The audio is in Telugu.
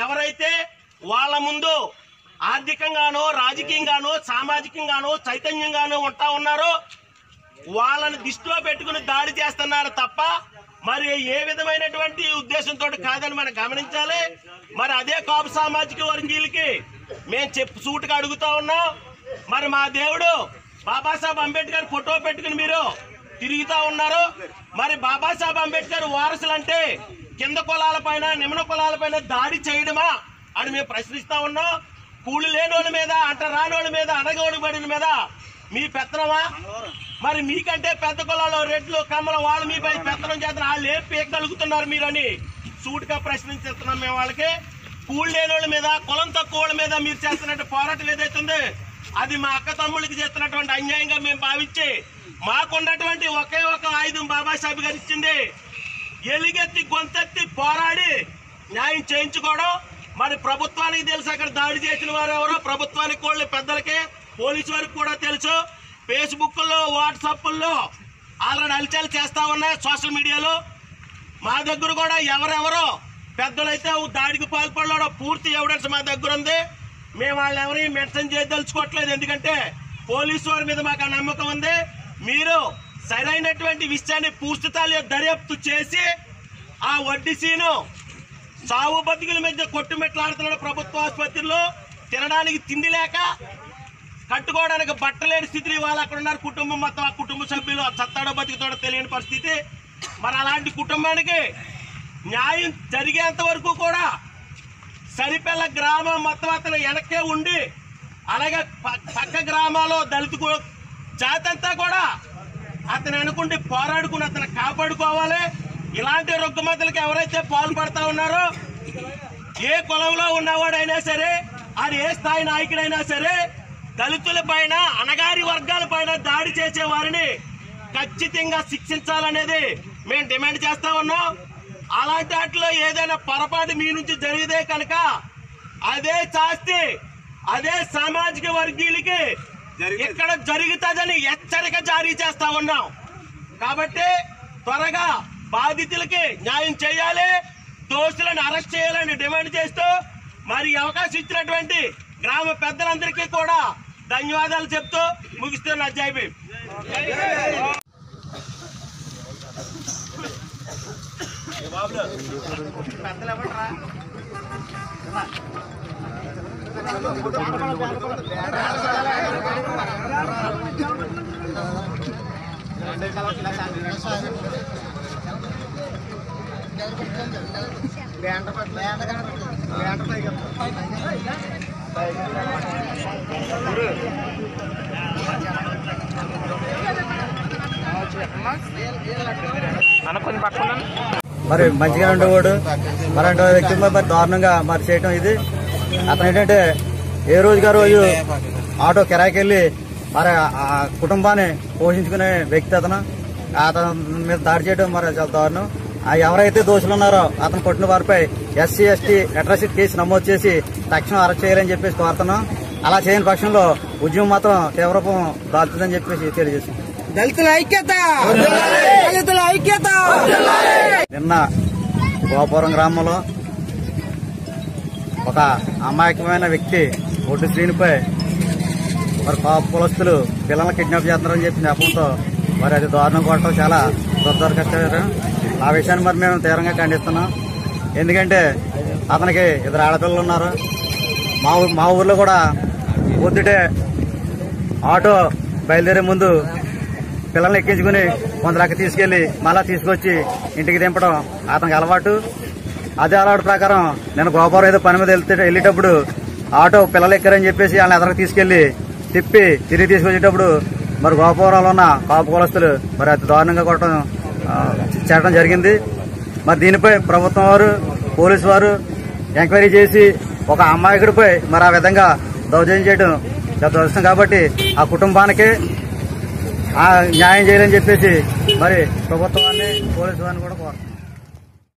ఎవరైతే వాళ్ళ ముందు ఆర్థికంగానో రాజకీయంగానో సామాజికంగానో చైతన్యంగానో ఉంటా ఉన్నారో వాళ్ళని దృష్టిలో పెట్టుకుని దాడి చేస్తున్నారు తప్ప మరి ఏ విధమైనటువంటి ఉద్దేశంతో కాదని మనం గమనించాలి. మరి అదే కాపు సామాజిక వర్గీయులకి మేము చెప్పు సూటుగా అడుగుతా ఉన్నాం. మరి మా దేవుడు బాబాసాహెబ్ అంబేద్కర్ ఫోటో పెట్టుకుని మీరు తిరుగుతా ఉన్నారు? మరి బాబాసాహెబ్ అంబేద్కర్ వారసులు అంటే కింద కులాల పైన నిమ్న కులాల పైన దాడి చేయడమా అని మేము ప్రశ్నిస్తా ఉన్నాం. కూలి లేని మీద అంట రాని మీద అనగొడబడిన మీద మీ పెత్తనమా? మరి మీకంటే పెద్ద కులాలు రెడ్లు కమ్మల వాళ్ళు మీపై పెత్తనం చేస్తున్నారు. వాళ్ళు ఏం పీకగలుగుతున్నారు మీరని సూటిగా ప్రశ్నించేస్తున్నాం మేము వాళ్ళకి. కూలి లేని మీద కులం తక్కువ మీద మీరు చేస్తున్నట్టు పోరాటం ఏదైతుందో అది మా అక్క తమ్ముళ్ళకి చేస్తున్నటువంటి అన్యాయంగా మేము భావించి మాకున్నటువంటి ఒకే ఒక ఆయుధం బాబాసాహెబ్ గారు ఇచ్చింది. ఎలుగెత్తి గొంతెత్తి పోరాడి న్యాయం చేయించుకోవడం. మరి ప్రభుత్వానికి తెలుసు అక్కడ దాడి చేసిన వారు ఎవరో ప్రభుత్వానికి కూడా పెద్దలకి పోలీసు వారికి కూడా తెలుసు. ఫేస్బుక్లో వాట్సాప్ల్లో వాట్సాప్లో ఆల్రెడీ ఉన్నాయి సోషల్ మీడియాలో. మా దగ్గర కూడా ఎవరెవరో పెద్దలైతే దాడికి పాల్పడలో పూర్తి ఎవిడెన్స్ మా దగ్గర ఉంది. మేము వాళ్ళు ఎవరిని మెన్షన్ చేయదలుచుకోవట్లేదు. ఎందుకంటే పోలీసు వారి మీద మాకు ఆ నమ్మకం ఉంది. మీరు సరైనటువంటి విషయాన్ని పూర్తి దర్యాప్తు చేసి ఆ వడ్డీ సీను సావు బతుకుల మధ్య కొట్టుమెట్లాడుతున్నాడు ప్రభుత్వ ఆసుపత్రిలో. తినడానికి తిండి లేక కట్టుకోవడానికి బట్టలేని స్థితిని వాళ్ళు అక్కడ ఉన్నారు. కుటుంబం మొత్తం ఆ కుటుంబ సభ్యులు చత్తాడో బతికితోడో తెలియని పరిస్థితి. మరి అలాంటి కుటుంబానికి న్యాయం జరిగేంత వరకు కూడా సరిపెల్ల గ్రామం మొత్తం అతను వెనక్కే ఉండి అలాగే పక్క గ్రామాల్లో దళిత జాతంతా కూడా అతను అనుకుంటే పోరాడుకుని అతను కాపాడుకోవాలి. ఇలాంటి రుగ్మతలకు ఎవరైతే పాల్పడతా ఉన్నారో ఏ కులంలో ఉన్నవాడైనా సరే అది ఏ స్థాయి నాయకుడైనా సరే దళితుల పైన అనగారి వర్గాల పైన దాడి చేసే వారిని ఖచ్చితంగా శిక్షించాలనేది మేము డిమాండ్ చేస్తా ఉన్నాం. అలాంటి వాటిలో ఏదైనా పొరపాటు మీ నుంచి జరిగితే కనుక అదే చాస్తి అదే సామాజిక వర్గీయులకి ఇక్కడ జరుగుతుందని హెచ్చరిక జారీ చేస్తా ఉన్నాం. కాబట్టి త్వరగా బాధితులకి న్యాయం చేయాలి దోషులను అరెస్ట్ చేయాలని డిమాండ్ చేస్తూ మరి అవకాశం ఇచ్చినటువంటి గ్రామ పెద్దలందరికీ కూడా ధన్యవాదాలు చెప్తూ ముగిస్తున్న మరి మంచిగా ఉండేవాడు మరి అంటే వ్యక్తి మరి దారుణంగా మరి చేయటం ఇది. అతను ఏంటంటే ఏ రోజుగా రోజు ఆటో కిరాయికి వెళ్ళి మరి ఆ కుటుంబాన్ని పోషించుకునే వ్యక్తి అతను. అతను మీద దాడి చేయడం మరి చాలా దారుణం. ఆ ఎవరైతే దోషులు ఉన్నారో అతను కొట్టిన వారిపై ఎస్సీ ఎస్టీ అట్రాసిటీ కేసు నమోదు చేసి తక్షణం అరెస్ట్ చేయాలని చెప్పేసి కోరుతున్నాం. అలా చేయని పక్షంలో ఉద్యమం మాత్రం తీవ్రూపం దాల్తుందని చెప్పేసి దళితుల ఐక్యత! దళితుల ఐక్యత! నిన్న గోపురం గ్రామంలో ఒక అమాయకమైన వ్యక్తి ఒడ్డు శ్రీనిపై మరి పాప కులస్తులు పిల్లల్ని కిడ్నాప్ చేస్తున్నారని చెప్పి నెపంతో మరి అది దారుణం కొట్టడం చాలా దుర్దరకష్టం ఆ విషయాన్ని మరి మేము తీవ్రంగా ఖండిస్తున్నాం. ఎందుకంటే అతనికి ఇద్దరు ఆడపిల్లలు ఉన్నారు. మా ఊ- మా ఊర్లో కూడా పొద్దుటే ఆటో బయలుదేరే ముందు పిల్లల్ని ఎక్కించుకుని కొందరికి తీసుకెళ్ళి మళ్ళా తీసుకొచ్చి ఇంటికి దింపడం అతనికి అలవాటు. అదే అలవాటు ప్రకారం నేను గోపురం ఏదో పని మీద వెళ్తే వెళ్ళేటప్పుడు ఆటో పిల్లలు ఎక్కారని చెప్పేసి వాళ్ళని ఎదరకు తీసుకెళ్ళి తిప్పి తిరిగి తీసుకొచ్చేటప్పుడు మరి గోపురంలో ఉన్న కాపు కులస్తులు మరి అతి దారుణంగా కొట్టడం చేయడం జరిగింది. మరి దీనిపై ప్రభుత్వం వారు పోలీసు వారు ఎంక్వైరీ చేసి ఒక అమాయకుడిపై మరి ఆ విధంగా దౌర్జన్యం చేయడం చాలా దురదృష్టం. కాబట్టి ఆ కుటుంబానికి ఆ న్యాయం చేయాలని చెప్పేసి మరి ప్రభుత్వాన్ని పోలీసు వారిని కూడా కోరుతున్నాం.